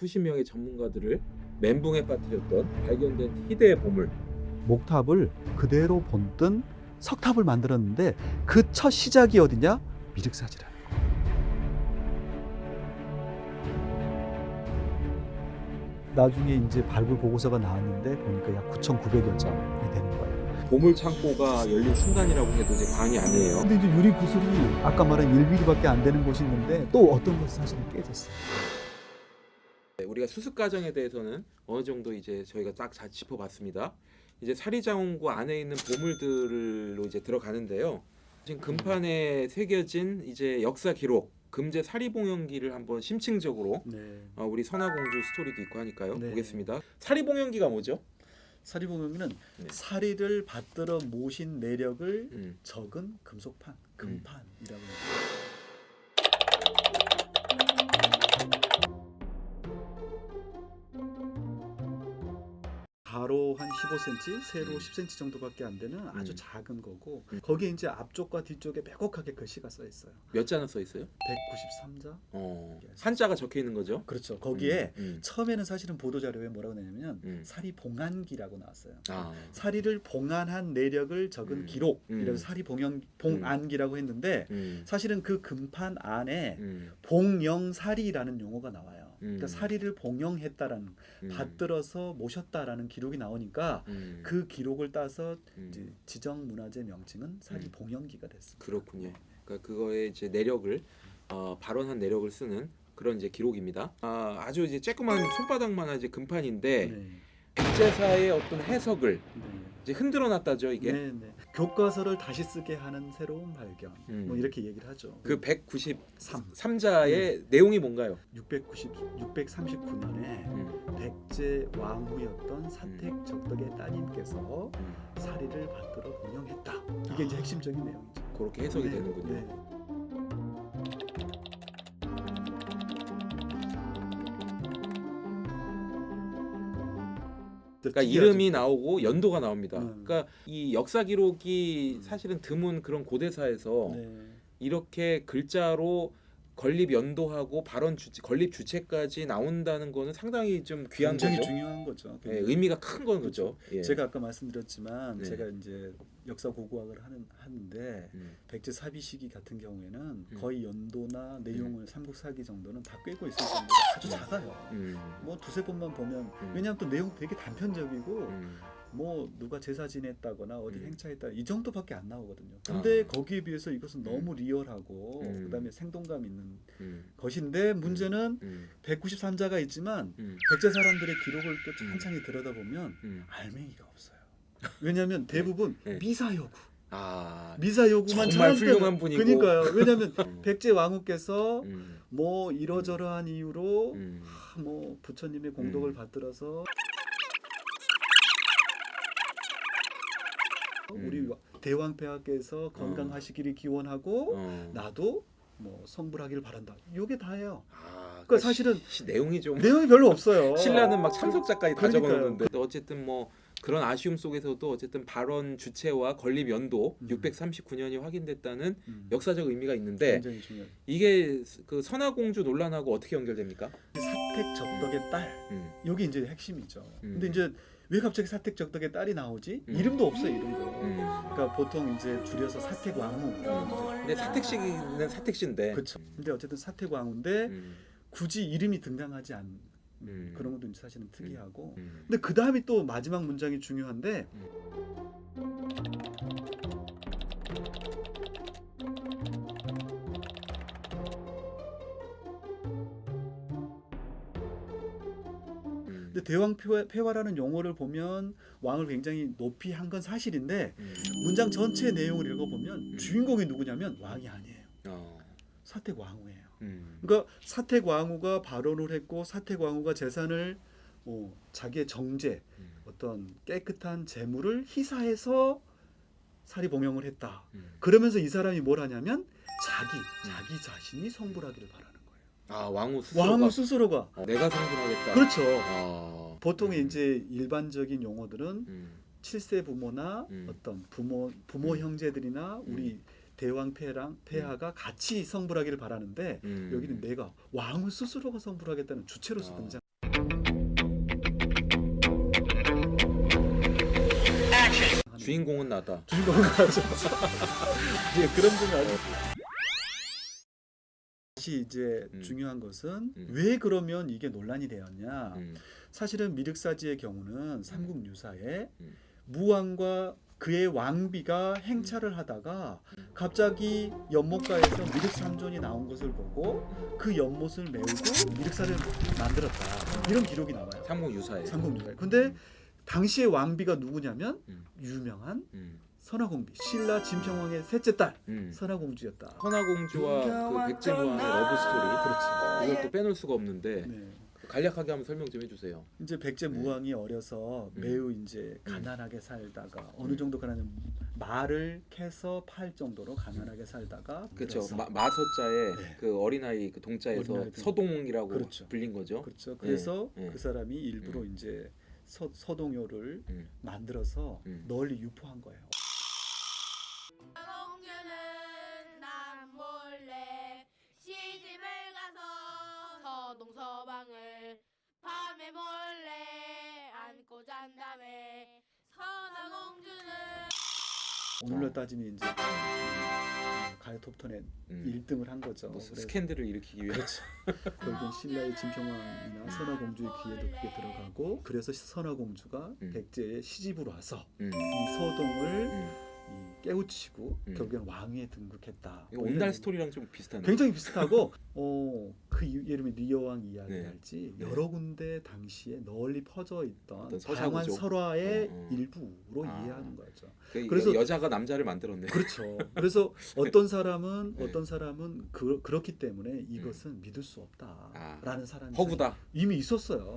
수십 명의 전문가들을 멘붕에 빠뜨렸던 발견된 희대의 보물. 목탑을 그대로 본뜬 석탑을 만들었는데 그 첫 시작이 어디냐? 미륵사지라는 거. 나중에 이제 발굴 보고서가 나왔는데 보니까 약 9,900여 점이 되는 거예요. 보물 창고가 열린 순간이라고 해도 이제 과언이 아니에요. 근데 이제 유리 구슬이 아까 말한 1mm밖에 안 되는 곳이 있는데 또 어떤 것이 사실은 깨졌어요. 네, 우리가 수습 과정에 대해서는 어느 정도 이제 저희가 딱 잘 짚어봤습니다. 이제 사리자원고 안에 있는 보물들로 이제 들어가는데요. 지금 금판에 새겨진 이제 역사 기록, 금제 사리봉연기를 한번 심층적으로 네. 어, 우리 선화공주 스토리도 있고 하니까요. 네. 보겠습니다. 사리봉연기가 뭐죠? 사리봉영기는 네. 사리를 받들어 모신 내력을 음. 적은 금속판, 금판이라고 합니다. 가로 한 15cm, 세로 음. 10cm 정도밖에 안 되는 아주 음. 작은 거고 음. 거기에 이제 앞쪽과 뒤쪽에 빼곡하게 글씨가 써 있어요. 몇 자나 써 있어요? 193자. 어, 한자가 적혀 있는 거죠? 그렇죠. 거기에 음, 음. 처음에는 사실은 보도 자료에 뭐라고 내냐면 음. 사리 봉안기라고 나왔어요. 아, 사리를 봉안한 내력을 적은 음. 기록 음. 이래서 사리 봉영 봉안기라고 했는데 음. 사실은 그 금판 안에 음. 봉영사리라는 용어가 나와요. 그러니까 음. 사리를 봉영했다라는 음. 받들어서 모셨다라는 기록이 나오니까 음. 그 기록을 따서 지정 문화재 명칭은 사리 음. 봉영기가 됐습니다. 그렇군요. 그러니까 그거에 이제 내력을 어, 발언한 내력을 쓰는 그런 이제 기록입니다. 아, 아주 이제 쬐끄만 손바닥만한 이제 금판인데 네. 백제사의 어떤 해석을 네. 이제 흔들어 놨다죠 이게. 네, 네. 교과서를 다시 쓰게 하는 새로운 발견. 음. 뭐 이렇게 얘기를 하죠. 그 3. 193자의 내용이 뭔가요? 690 639년에 음. 백제 왕후였던 사택 적덕의 따님께서 음. 사리를 받들어 봉영했다. 이게 이제 핵심적인 내용이죠. 그렇게 해석이 네, 되는군요. 네. 그러니까 특이하죠. 이름이 나오고 연도가 나옵니다. 음. 그러니까 이 역사 기록이 음. 사실은 드문 그런 고대사에서 네. 이렇게 글자로 건립 연도하고 발언 주체, 건립 주체까지 나온다는 거는 상당히 좀 귀한 굉장히 거죠. 중요한 거죠. 예, 의미가 큰 건 거죠. 예. 제가 아까 말씀드렸지만 네. 제가 이제 역사 고고학을 하는 하는데 음. 백제 사비 시기 같은 경우에는 음. 거의 연도나 내용을 삼국사기 정도는 다 꿰고 있을 정도로 아주 음. 작아요. 음. 뭐 두세 번만 보면 음. 왜냐하면 또 내용 되게 단편적이고 음. 뭐 누가 제사 지냈다거나 어디 음. 행차했다 이 정도밖에 안 나오거든요. 근데 아. 거기에 비해서 이것은 너무 리얼하고 음. 그다음에 생동감 있는 음. 것인데 문제는 음. 193자가 있지만 음. 백제 사람들의 기록을 또 음. 천천히 들여다보면 음. 알맹이가 없어요. 왜냐하면 대부분 네. 미사 요구, 아. 미사 요구만 정말 훌륭한 분이고. 그러니까요. 왜냐하면 음. 백제 왕후께서 음. 뭐 이러저러한 이유로 음. 하, 뭐 부처님의 공덕을 음. 받들어서 우리 대왕폐하께서 건강하시기를 기원하고 어. 나도 뭐 성불하기를 바란다. 이게 다예요. 아, 그러니까 사실은 시, 내용이 좀 내용이 별로 없어요. 신라는 막 참석자까지 다 그러니까요. 적어놓는데 어쨌든 뭐 그런 아쉬움 속에서도 어쨌든 발언 주체와 건립 연도 음. 639년이 확인됐다는 음, 역사적 의미가 있는데. 이게 그 선화공주 논란하고 어떻게 연결됩니까? 사택 적덕의 딸 음. 여기 이제 핵심이죠. 음. 근데 이제 왜 갑자기 사택 적덕의 딸이 나오지? 음. 이름도 없어요 이름도. 음. 그러니까 보통 이제 줄여서 사택 왕후. 근데 사택시는 사택시인데. 그렇죠. 근데 어쨌든 사택 왕후인데 음. 굳이 이름이 등장하지 않 음. 그런 것도 사실은 특이하고. 음. 근데 그 다음이 또 마지막 문장이 중요한데 근데 대왕 폐화- 폐화 라는 용어를 보면 왕을 굉장히 높이 한 건 사실인데 음. 문장 전체 내용을 읽어보면 음. 주인공이 누구냐면 왕이 아니에요. 어. 사택 왕후예요. 음. 그러니까 사택 왕후가 발언을 했고 사택 왕후가 재산을 어, 자기의 정제 음. 어떤 깨끗한 재물을 희사해서 사리 봉영을 했다. 음. 그러면서 이 사람이 뭘 하냐면 자기 자기 자신이 성불하기를 바라는. 아 왕후 스스로가 왕후 스스로가 아, 내가 성불하겠다. 그렇죠. 아, 보통 음. 이제 일반적인 용어들은 음. 7세 부모나 음. 어떤 부모 부모 음. 형제들이나 우리 음. 대왕 폐랑 폐하가 음. 같이 성불하기를 바라는데 음. 여기는 내가 왕후 스스로가 성불하겠다는 주체로서 아. 등장. 주인공은 나다. 주인공은 가죠. 예, 그런 분이 아니고. 어. 다시 이제 음. 중요한 것은 음. 왜 그러면 이게 논란이 되었냐? 음. 사실은 미륵사지의 경우는 삼국 유사에 음. 무왕과 그의 왕비가 행차를 하다가 음. 갑자기 연못가에서 미륵 삼존이 나온 것을 보고 그 연못을 메우고 미륵사를 만들었다 이런 기록이 나와요. 삼국 유사에. 삼국 유사에. 근데 당시의 왕비가 누구냐면 음. 유명한 음. 선화공비 신라 진평왕의 셋째 딸 음. 선화공주였다. 선화공주와 그 백제무왕의 러브 스토리. 그렇지. 이걸 또 빼놓을 수가 없는데 네. 간략하게 한번 설명 좀 해주세요. 이제 백제 무왕이 어려서 음. 매우 이제 가난하게 살다가 어느 음. 정도 가냐면 말을 캐서 팔 정도로 가난하게 살다가 그렇죠. 마, 마서자에 네. 그 어린아이 그 동자에서 어린아이 동- 서동이라고 그렇죠. 불린 거죠. 그렇죠. 그래서 네. 그 사람이 일부러 이제 서, 서동요를 음. 만들어서 음. 널리 유포한 거예요. 몰래 안고 잔 다음에 선화 공주는 오늘로 어. 따지면 이제 음, 가요 톱텐에 음. 1등을 한 거죠. 뭐 스캔들을 일으키기 위해. 그렇죠. 결국엔 신라의 진평왕이나 선화공주의 귀에도 그게 들어가고 그래서 선화공주가 음. 백제에 시집으로 와서 음. 이 서동을 음. 이 깨우치고 음. 결국엔 왕위에 등극했다. 이거 뭐 온달 스토리랑 좀 비슷하네. 굉장히 비슷하고 어그 예를 들면 리여왕 네. 이야기랄지 네. 여러 군데 당시에 널리 퍼져 있던 어떤 다양한 서사구조. 설화의 어, 어. 일부로 아. 이해하는 거죠. 그 그래서- 여, 여자가 남자를 만들었네. 그렇죠. 그래서 어떤 사람은 네. 어떤 사람은 그, 그렇기 때문에 이것은 믿을 수 없다라는 사람이 허구다. 이미 있었어요.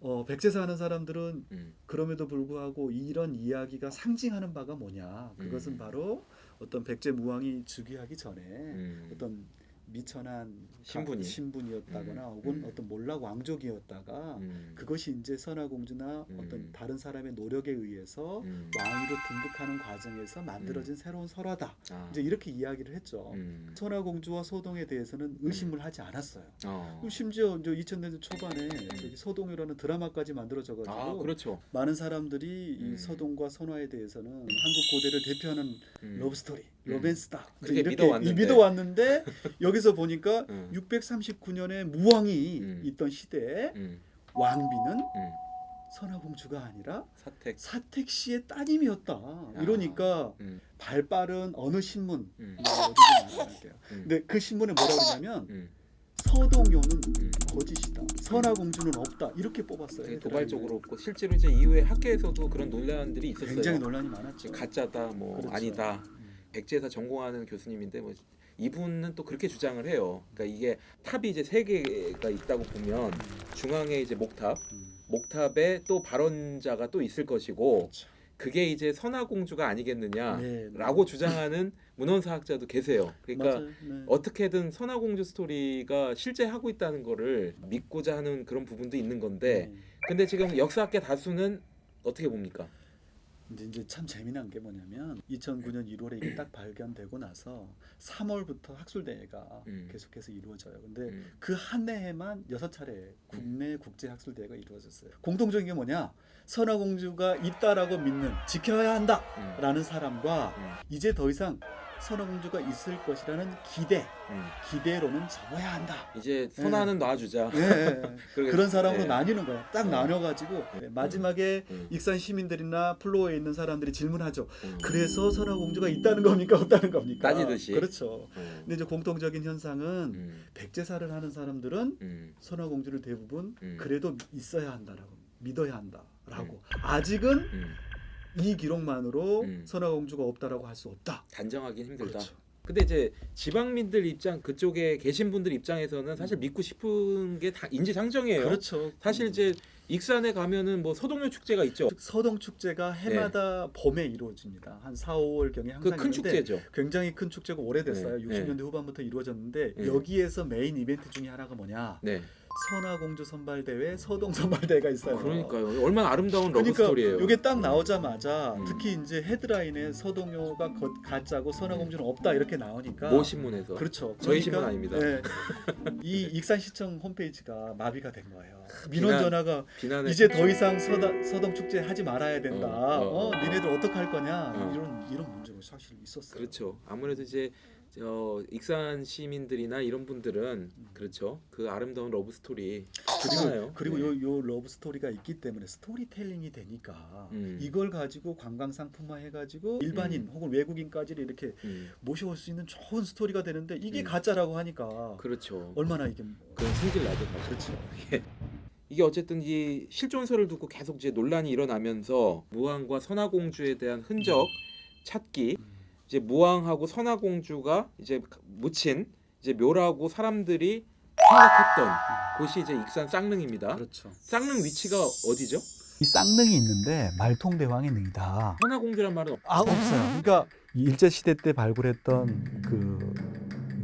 어, 백제 사는 사람들은 음. 그럼에도 불구하고 이런 이야기가 상징하는 바가 뭐냐? 그것은 음. 바로 어떤 백제 무왕이 즉위하기 전에 음. 어떤 미천한 신분이. 신분이었다거나 음. 혹은 음. 어떤 몰락 왕족이었다가 음. 그것이 이제 선화공주나 음. 어떤 다른 사람의 노력에 의해서 음. 왕위로 등극하는 과정에서 만들어진 새로운 설화다. 아. 이제 이렇게 이야기를 했죠. 음. 선화공주와 소동에 대해서는 의심을 하지 않았어요. 어. 심지어 이제 2000년대 초반에 저기 서동이라는 드라마까지 만들어져가지고 아 그렇죠. 많은 사람들이 음. 이 서동과 선화에 대해서는 한국 고대를 대표하는 음. 러브 스토리, 음. 로맨스다. 이렇게 믿어왔는데. 믿어왔는데 여기 서 보니까 음. 639년에 무왕이 음. 있던 시대에 음. 왕비는 음. 선화공주가 아니라 사택. 사택 씨의 따님이었다. 이러니까 음. 발빠른 어느 신문 음. 음. 근데 그 신문에 뭐라고 그러냐면 음. 서동요는 음. 거짓이다. 선화공주는 없다. 이렇게 뽑았어요. 되게 얘들아, 도발적으로 없고 실제로 이제 이후에 학계에서도 그런 논란들이. 있었어요. 굉장히 논란이 많았죠. 가짜다 뭐 그렇죠. 아니다. 음. 백제에서 전공하는 교수님인데 뭐 이분은 또 그렇게 주장을 해요. 그러니까 이게 탑이 이제 세 개가 있다고 보면 중앙에 이제 목탑, 음. 목탑에 또 발언자가 또 있을 것이고 그렇죠. 그게 이제 선화공주가 아니겠느냐라고 네, 네. 주장하는 문헌사학자도 계세요. 그러니까 맞아요. 네. 어떻게든 선화공주 스토리가 실제 하고 있다는 거를 믿고자 하는 그런 부분도 있는 건데 음. 근데 지금 역사학계 다수는 어떻게 봅니까? 이제, 이제 참 재미난 게 뭐냐면 2009년 1월에 이게 딱 발견되고 나서 3월부터 학술 대회가 음. 계속해서 이루어져요. 근데 음. 그한 해에만 여섯 차례 국내 국제 학술 대회가 이루어졌어요. 공통적인 게 뭐냐? 선화공주가 있다라고 믿는 지켜야 한다라는 음. 사람과 음. 이제 더 이상 선화공주가 있을 것이라는 기대, 음. 기대로는 접어야 한다. 이제 선화는 놔주자. 네, 그런 사람으로 네. 나뉘는 거야. 딱 어. 나눠가지고 네, 마지막에 음. 익산 시민들이나 플로어에 있는 사람들이 질문하죠. 음. 그래서 선화 공주가 있다는 겁니까 없다는 겁니까? 따지듯이. 그렇죠. 음. 근데 이제 공통적인 현상은 음. 백제사를 하는 사람들은 음. 선화 공주를 대부분 음. 그래도 있어야 한다라고 믿어야 한다라고 아직은 음. 이 기록만으로 음. 선화공주가 없다라고 할 수 없다. 단정하기 힘들다. 그렇죠. 근데 이제 지방민들 입장 그쪽에 계신 분들 입장에서는 사실 믿고 싶은 게 다 인지상정이에요. 그렇죠. 사실 이제 익산에 가면은 뭐 서동요 축제가 있죠. 서동 축제가 해마다 봄에 이루어집니다. 한 4, 5월 경에 항상 그 큰 있는데 축제죠. 굉장히 큰 축제가 오래됐어요. 네, 60년대 후반부터 이루어졌는데 네. 여기에서 메인 이벤트 중에 하나가 뭐냐? 네. 선화공주 선발대회, 서동 선발대회가 있어요. 그러니까요. 얼마나 아름다운 러브 그러니까 스토리예요. 이게 딱 나오자마자 음. 특히 이제 헤드라인에 서동요가 거- 가짜고 선화공주는 없다 이렇게 나오니까 모 신문에서 그렇죠. 저희 그러니까, 신문 아닙니다. 네. 이 익산시청 홈페이지가 마비가 된 거예요. 비난- 민원 전화가 비난의 이제 더 이상 서다, 서동 축제 하지 말아야 된다. 어, 어, 어, 어. 니네들 어떡 할 거냐 어. 이런 이런 문제가 사실 있었어요. 그렇죠. 아무래도 이제 저 익산 시민들이나 이런 분들은 그렇죠. 그 아름다운 러브 스토리 좋잖아요. 그리고 네. 요, 요 러브 스토리가 있기 때문에 스토리텔링이 되니까 음. 이걸 가지고 관광 상품화 해가지고 일반인 혹은 외국인까지를 이렇게 음, 모셔올 수 있는 좋은 스토리가 되는데 이게 음. 가짜라고 하니까 그렇죠. 얼마나 이게 뭐- 그런 승질 나죠. 그렇죠. 이게 어쨌든 이 실존설을 두고 계속 이제 논란이 일어나면서 무왕과 선화공주에 대한 흔적 찾기 이제 무왕하고 선화공주가 이제 묻힌 이제 묘라고 사람들이 생각했던 곳이 이제 익산 쌍릉입니다. 그렇죠. 쌍릉 위치가 어디죠? 이 쌍릉이 있는데 말통대왕의 능이다. 선화공주란 말은 없- 아 없어요. 그러니까 일제 시대 때 발굴했던 그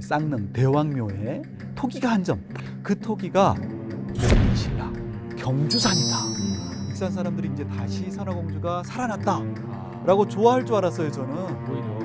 쌍릉 대왕묘에 토기가 한 점. 그 토기가 신라 경주산이다. 익산 사람들이 이제 다시 선화공주가 살아났다라고 좋아할 줄 알았어요 저는. 오히려